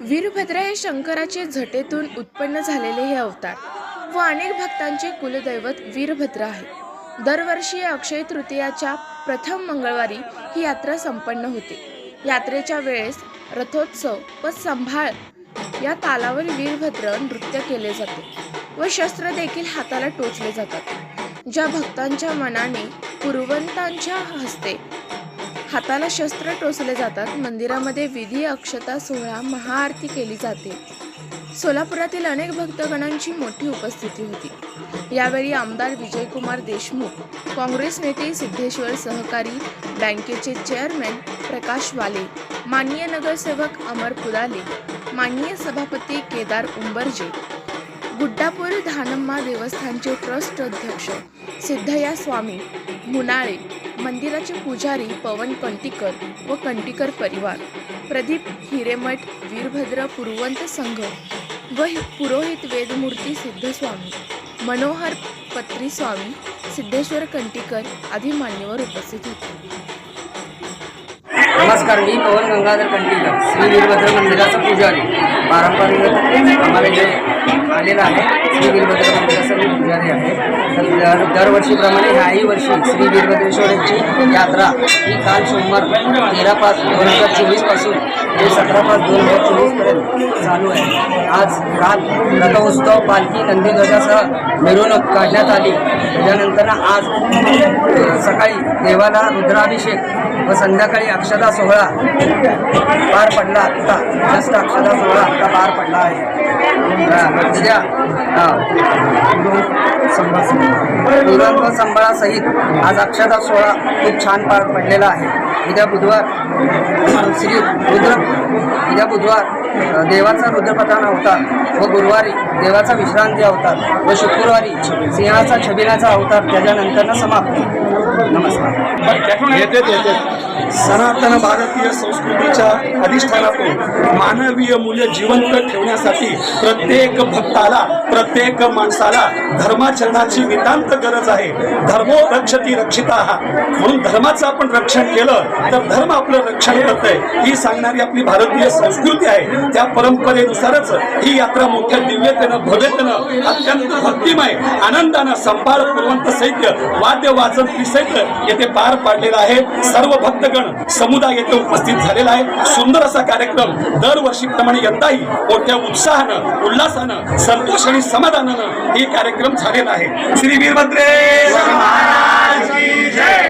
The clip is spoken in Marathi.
वीरभद्र हे शंकराचे झटेतून उत्पन्न झालेले हे अवतार व अनेक भक्तांचे कुलदैवत वीरभद्र आहे दरवर्षी अक्षय तृतीयाच्या प्रथम मंगळवारी ही यात्रा संपन्न होते. यात्रेच्या वेळेस रथोत्सव व संभाळ या तालावर वीरभद्र नृत्य केले जाते व शस्त्र देखील हाताला टोचले जातात. ज्या भक्तांच्या मनाने पुरवंतांच्या हस्ते हाताला शस्त्र टोचले जातात. मंदिरामध्ये विधी अक्षता सोहळा महाआरती केली जाते. सोलापुरातील अनेक भक्तगणांची मोठी उपस्थिती होती. यावेळी आमदार विजयकुमार देशमुख काँग्रेस नेते सिद्धेश्वर सहकारी बँकेचे चेअरमॅन प्रकाश वाले माननीय नगरसेवक अमर कुदाले माननीय सभापती केदार उंबरजे गुड्डापूर धानम्मा देवस्थानचे ट्रस्ट अध्यक्ष सिद्धया स्वामी मुनाळे मंदिराचे पुजारी पवन कंटीकर व कंटीकर परिवार प्रदीप हिरेमठ वीरभद्र पुरवंत संघ व पुरोहित वेदमूर्ती सिद्धस्वामी मनोहर पत्री स्वामी सिद्धेश्वर कंटीकर आदी मान्यवर उपस्थित होते. नमस्कार मी पवन गंगाधर कंटीकर श्री वीरभद्र मंदिराचा पुजारी पारंपरिक आम्हाला जे आलेला आहे. श्री वीरभद्र मंदिराचा मी पुजारी आहे. तर दर दरवर्षीप्रमाणे ह्याही वर्षी श्री वीरभद्रेश्वरांची यात्रा ही काल सोमवार तेरा पाच दोन हजार चोवीसपासून ते सतरा पाच दोन हजार चोवीसपर्यंत चालू आहे. आज काल रथोत्सव पालखी नंदीध्वजासह मिरवणूक काढण्यात आली. त्यानंतर आज सकाळी देवाला रुद्राभिषेक व संध्याकाळी अक्षता सोहळा पार पडला. आत्ता जस्ट अक्षता सोहळा आत्ता पार पडला आहे. अ, उद्या पुरण संबळासहित आज अक्षता सोहळा खूप छान पार पडलेला आहे. उद्या बुधवार श्री रुद्र उद्या बुधवार देवाचा रुद्रपठाण अवतार व गुरुवारी देवाचा विश्रांती अवतार व शुक्रवारी सिंहाचा छबिनाचा अवतार त्याच्यानंतर समाप्त नमस्कार. सनातन भारतीय संस्कृतीच्या अधिष्ठानातून मानवीय मूल्य जिवंत ठेवण्यासाठी प्रत्येक भक्ताला प्रत्येक माणसाला धर्माचरणाची नितांत गरज आहे. धर्मो रक्षती रक्षिता. म्हणून धर्माचं आपण रक्षण केलं तर धर्म आपलं रक्षण करतंय. ही सांगणारी आपली भारतीय संस्कृती आहे. त्या परंपरेनुसारच ही यात्रा मोठ्या दिव्यतेनं भव्यतेनं अत्यंत भक्तिमय आनंद आनंदानं संभाळ पुरवंत सैत्य वाद्य वाचन त्रिसैन्य येथे पार पाडलेला आहे. सर्व भक्तगण समुदाय येथे उपस्थित झालेला आहे. सुंदर असा कार्यक्रम दरवर्षीप्रमाणे यंदाही मोठ्या उत्साहानं उल्हासानं संतोष आणि समाधानानं हे कार्यक्रम झालेला आहे. श्री वीरभद्रे